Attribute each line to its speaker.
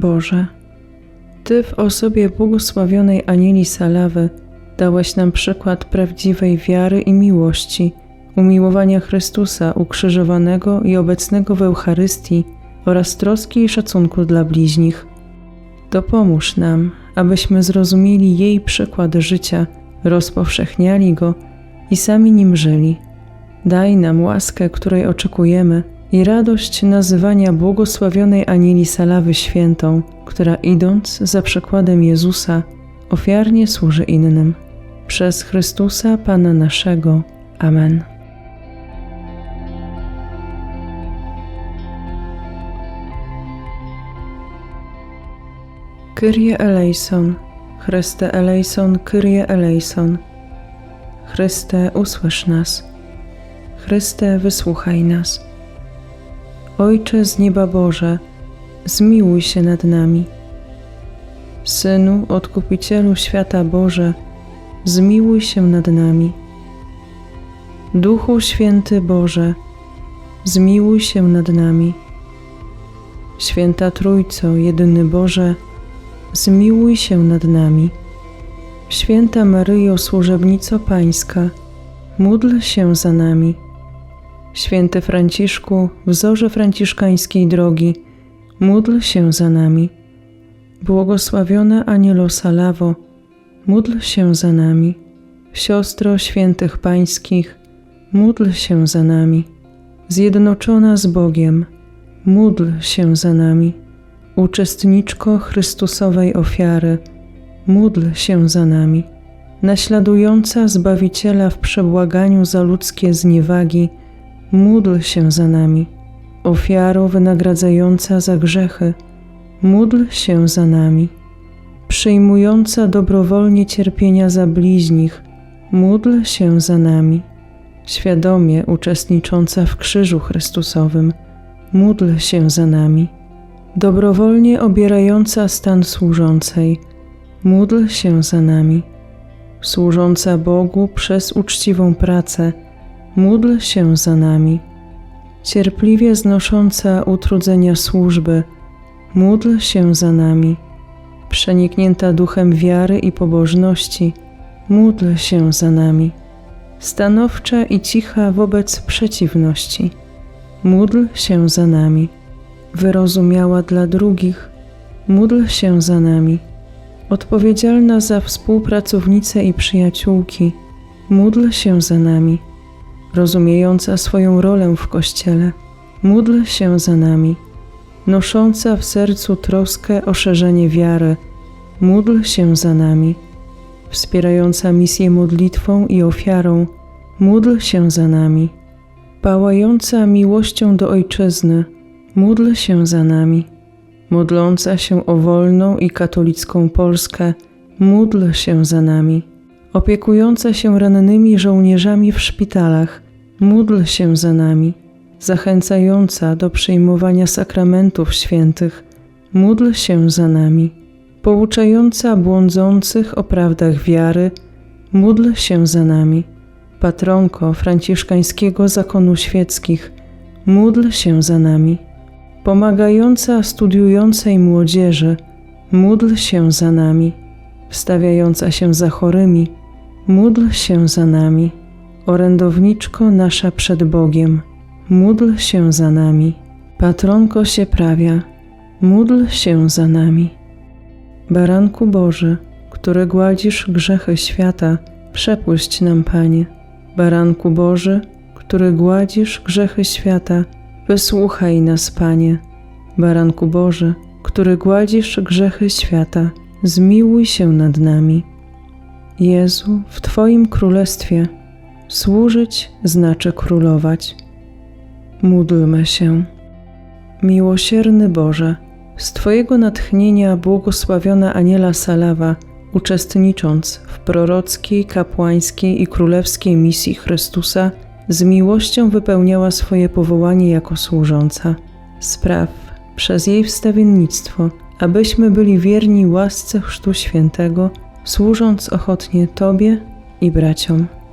Speaker 1: Boże, Ty w osobie błogosławionej Anieli Salawy dałeś nam przykład prawdziwej wiary i miłości, umiłowania Chrystusa ukrzyżowanego i obecnego w Eucharystii oraz troski i szacunku dla bliźnich. Dopomóż nam, abyśmy zrozumieli jej przykład życia, rozpowszechniali go i sami nim żyli. Daj nam łaskę, której oczekujemy i radość nazywania błogosławionej Anieli Salawy świętą, która idąc za przykładem Jezusa ofiarnie służy innym. Przez Chrystusa Pana naszego. Amen. Kyrie eleison, Chryste eleison, Kyrie eleison. Chryste, usłysz nas. Chryste, wysłuchaj nas. Ojcze z nieba Boże, zmiłuj się nad nami. Synu, Odkupicielu świata Boże, zmiłuj się nad nami. Duchu Święty Boże, zmiłuj się nad nami. Święta Trójco, jedyny Boże, zmiłuj się nad nami. Święta Maryjo, służebnico Pańska, módl się za nami. Święty Franciszku, wzorze franciszkańskiej drogi, módl się za nami. Błogosławiona Anielo Salawo, módl się za nami. Siostro świętych pańskich, módl się za nami. Zjednoczona z Bogiem, módl się za nami. Uczestniczko Chrystusowej ofiary, módl się za nami. Naśladująca Zbawiciela w przebłaganiu za ludzkie zniewagi, módl się za nami. Ofiaro wynagradzająca za grzechy, módl się za nami. Przyjmująca dobrowolnie cierpienia za bliźnich, módl się za nami. Świadomie uczestnicząca w krzyżu Chrystusowym, módl się za nami. Dobrowolnie obierająca stan służącej, módl się za nami. Służąca Bogu przez uczciwą pracę, módl się za nami. Cierpliwie znosząca utrudzenia służby, módl się za nami. Przeniknięta duchem wiary i pobożności, módl się za nami. Stanowcza i cicha wobec przeciwności, módl się za nami. Wyrozumiała dla drugich, módl się za nami. Odpowiedzialna za współpracownice i przyjaciółki, módl się za nami rozumiejąca swoją rolę w Kościele, módl się za nami, nosząca w sercu troskę o szerzenie wiary, módl się za nami, wspierająca misję modlitwą i ofiarą, módl się za nami, pałająca miłością do Ojczyzny, módl się za nami, modląca się o wolną i katolicką Polskę, módl się za nami opiekująca się rannymi żołnierzami w szpitalach, módl się za nami, zachęcająca do przyjmowania sakramentów świętych, módl się za nami, pouczająca błądzących o prawdach wiary, módl się za nami, patronko franciszkańskiego zakonu świeckich, módl się za nami, pomagająca studiującej młodzieży, módl się za nami, wstawiająca się za chorymi, módl się za nami. Orędowniczko nasza przed Bogiem, módl się za nami. Patronko się prawia, módl się za nami. Baranku Boży, który gładzisz grzechy świata, przepuść nam, Panie. Baranku Boży, który gładzisz grzechy świata, wysłuchaj nas, Panie. Baranku Boży, który gładzisz grzechy świata, zmiłuj się nad nami. Jezu, w Twoim królestwie służyć znaczy królować. Módlmy się. Miłosierny Boże, z Twojego natchnienia błogosławiona Aniela Salawa, uczestnicząc w prorockiej, kapłańskiej i królewskiej misji Chrystusa, z miłością wypełniała swoje powołanie jako służąca. Spraw przez jej wstawiennictwo, abyśmy byli wierni łasce Chrztu Świętego, służąc ochotnie Tobie i braciom